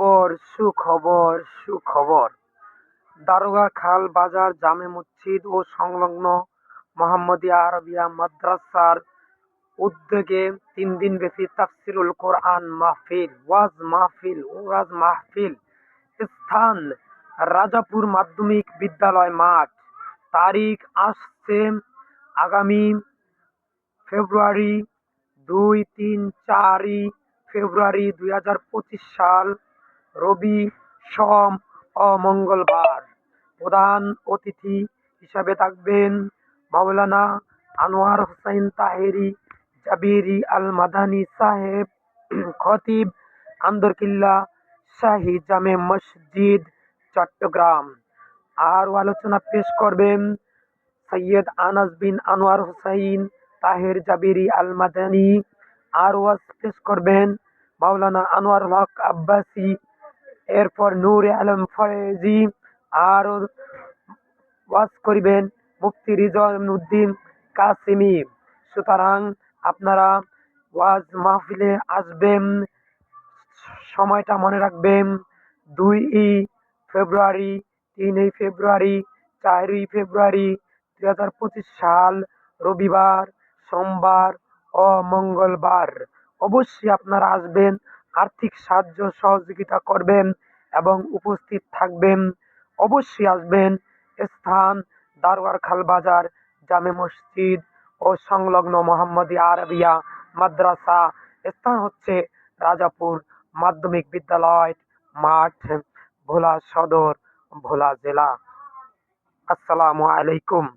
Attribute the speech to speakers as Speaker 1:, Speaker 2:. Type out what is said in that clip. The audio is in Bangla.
Speaker 1: সুখবর সুখবর সুখবর। দারোগা খাল বাজার, জামে মসজিদ ও সংলগ্ন মোহাম্মদিয়া আরবিয়া মাদ্রাসার উদ্যোগে তিন দিন ব্যাপী তাফসিরুল কোরআন মাহফিল, ওয়াজ মাহফিল ওয়াজ মাহফিল স্থান, রাজাপুর মাধ্যমিক বিদ্যালয় মাঠ। তারিখ আসছে আগামী ফেব্রুয়ারি দুই তিন চারই ফেব্রুয়ারি দুই হাজার পঁচিশ সাল। রবি, সোম ও মঙ্গলবার। প্রধান অতিথি হিসাবে থাকবেন মাওলানা আনোয়ার হোসেন তাহেরি, জাবিরি আল মাদানী সাহেব, খতিব আন্দরকিল্লা শাহী জামে মসজিদ, চট্টগ্রাম। আরও আলোচনা পেশ করবেন সৈয়দ আনাস বিন আনোয়ার হোসাইন তাহের জাবিরি আল মাদানী আর ওয়াজ পেশ করবেন মাওলানা আনোয়ার হক আব্বাসি এরপর নূর আলম ফরেজি আর ওয়াজ করিবেন মুফতি রিজন উদ্দিন কাসিমি। সুতরাং আপনারা ওয়াজ মাহফিলে আসবেন, সময়টা মনে রাখবেন, দুই ফেব্রুয়ারি তিনই ফেব্রুয়ারি চারই ফেব্রুয়ারি দুই হাজার পঁচিশ সাল, রবিবার, সোমবার ও মঙ্গলবার। অবশ্যই আপনারা আসবেন আর্থিক সাহায্য সহযোগিতা করবেন এবং উপস্থিত থাকবেন। অবশ্যই আসবেন। স্থান দারোয়ার খাল বাজার, জামে মসজিদ ও সংলগ্ন মোহাম্মদী আরবিয়া মাদ্রাসা। স্থান হচ্ছে রাজাপুর মাধ্যমিক বিদ্যালয়, মাঠ, ভোলা সদর, ভোলা জেলা। আসসালামু আলাইকুম।